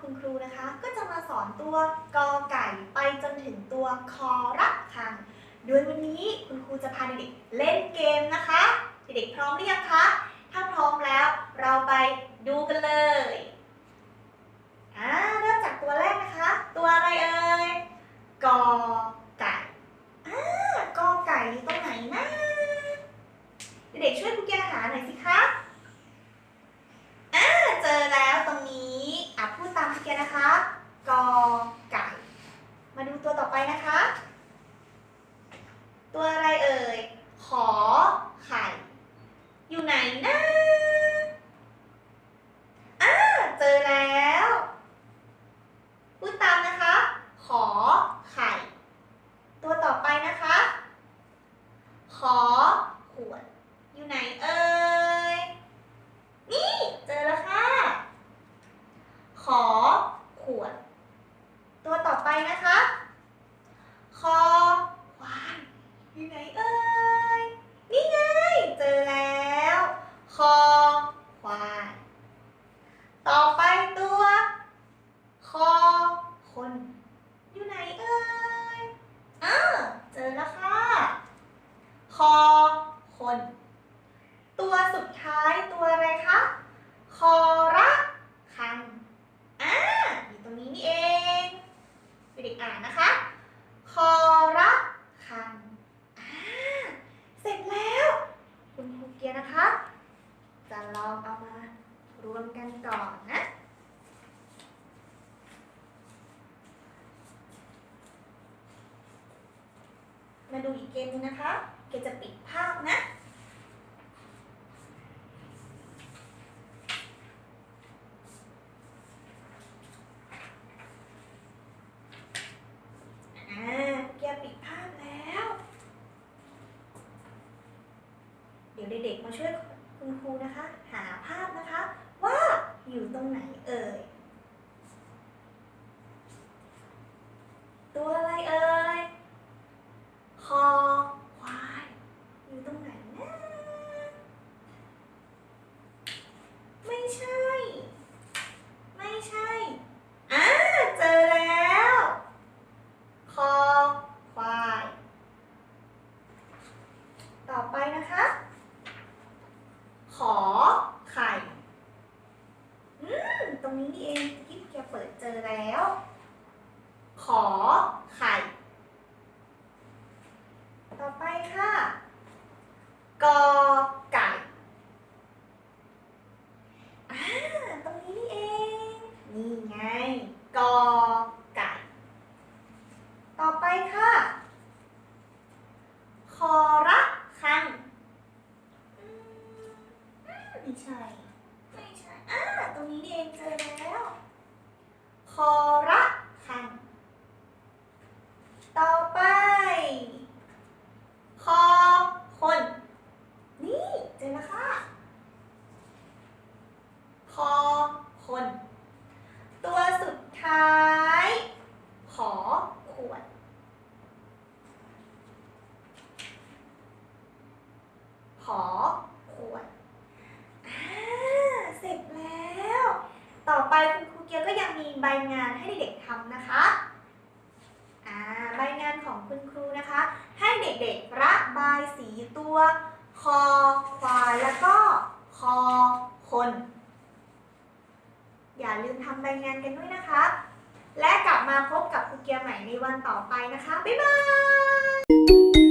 คุณครูนะคะ ก็จะมาสอนตัวกอไก่ไปจนถึงตัวคอรักคัง โดยวันนี้คุณครูจะพาเด็กเล่นเกมนะคะ เด็กพร้อมหรือยังคะ ถ้าพร้อมแล้วเราไปดูกันเลย มาดูอีกเกมหนึงนะคะ เกมจะปิดภาพนะ อ่า เกียปิดภาพแล้ว เดี๋ยวเด็กๆมาช่วยคุณครูนะคะ หาภาพนะคะ ว่าอยู่ตรงไหนเอ่ย ตัวอะไรเอ่ย คอควาย อยู่ตรงไหนนะ ไม่ใช่ ไม่ใช่ อ่า เจอแล้ว คอควาย ต่อไปนะคะ ขอไข่ อืม ตรงนี้นี่เองที่แกเปิดเจอแล้ว ขอไข่ ต่อไปค่ะ กอไก่ อ่า ตรงนี้นี่เอง นี่ไง กอไก่ ต่อไปค่ะ คอระคังอืมไม่ ใช่ ไม่ใช่อ่าตรงนี้เองเจอแล้ว คอระคัง ต่อไป คอคน นี่เจอแล้วค่ะ คอคน ตัวสุดท้าย ขอขวด ขอขวด อ่า เสร็จแล้ว ต่อไป คุณครูเกียวก็ยังมีใบงานให้เด็กๆทำนะคะใบงานของคุณครูนะคะ ให้เด็กๆระบายสีตัวคอควายแล้วก็คอคน อย่าลืมทำใบงานกันด้วยนะคะ และกลับมาพบกับครูเกียร์ใหม่ในวันต่อไปนะคะ บ๊ายบาย